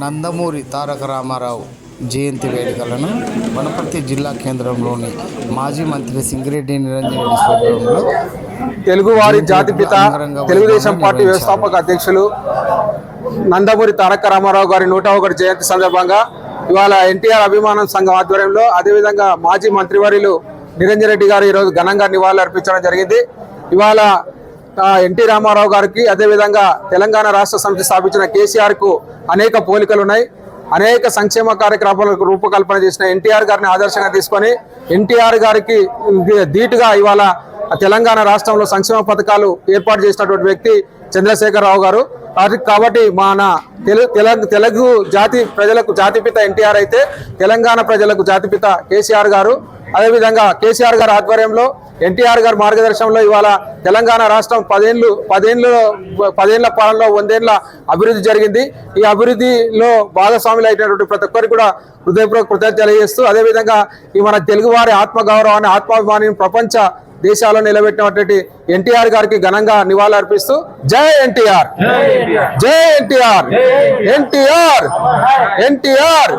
నందమూరి తారక రామారావు జయంతి వేడుకలను వనపర్తి జిల్లా కేంద్రంలోని మాజీ మంత్రి సింగిరెడ్డి నిరంజన్ స్వగృహంలో తెలుగువారి జాతిపిత తెలుగుదేశం పార్టీ వ్యవస్థాపక అధ్యక్షులు నందమూరి తారక రామారావు గారి నూట ఒకటి జయంతి సందర్భంగా ఇవాళ ఎన్టీఆర్ అభిమానం సంఘం ఆధ్వర్యంలో అదేవిధంగా మాజీ మంత్రివర్యులు నిరంజన్ రెడ్డి గారు ఈరోజు ఘనంగా నివాళులు అర్పించడం జరిగింది. ఇవాళ ఎన్టీ రామారావు గారికి అదేవిధంగా తెలంగాణ రాష్ట్ర సమితి స్థాపించిన కేసీఆర్కు అనేక పోలికలు ఉన్నాయి. అనేక సంక్షేమ కార్యక్రమాలకు రూపకల్పన చేసిన ఎన్టీఆర్ గారిని ఆదర్శంగా తీసుకొని ఎన్టీఆర్ గారికి ధీటుగా ఇవాళ తెలంగాణ రాష్ట్రంలో సంక్షేమ పథకాలు ఏర్పాటు చేసినటువంటి వ్యక్తి చంద్రశేఖరరావు గారు. అది కాబట్టి మన తెలుగు తెలుగు జాతి ప్రజలకు జాతిపిత ఎన్టీఆర్ అయితే తెలంగాణ ప్రజలకు జాతిపిత కేసీఆర్ గారు. అదేవిధంగా కేసీఆర్ గారి ఆధ్వర్యంలో ఎన్టీఆర్ గారి మార్గదర్శనంలో ఇవాళ తెలంగాణ రాష్ట్రం పదేళ్ళు పదేళ్ళు పదేళ్ళ పాలనలో వందేళ్ళ అభివృద్ధి జరిగింది. ఈ అభివృద్ధిలో భాగస్వాములు అయినటువంటి ప్రతి ఒక్కరికి కూడా హృదయపూర్వక కృతజ్ఞత తెలియజేస్తూ అదేవిధంగా ఈ మన తెలుగువారి ఆత్మగౌరవాన్ని ఆత్మాభిమానిని ప్రపంచ దేశాల్లో నిలబెట్టినటువంటి ఎన్టీఆర్ గారికి ఘనంగా నివాళులు అర్పిస్తూ జై ఎన్టీఆర్! జై ఎన్టీఆర్! ఎన్టీఆర్! ఎన్టీఆర్!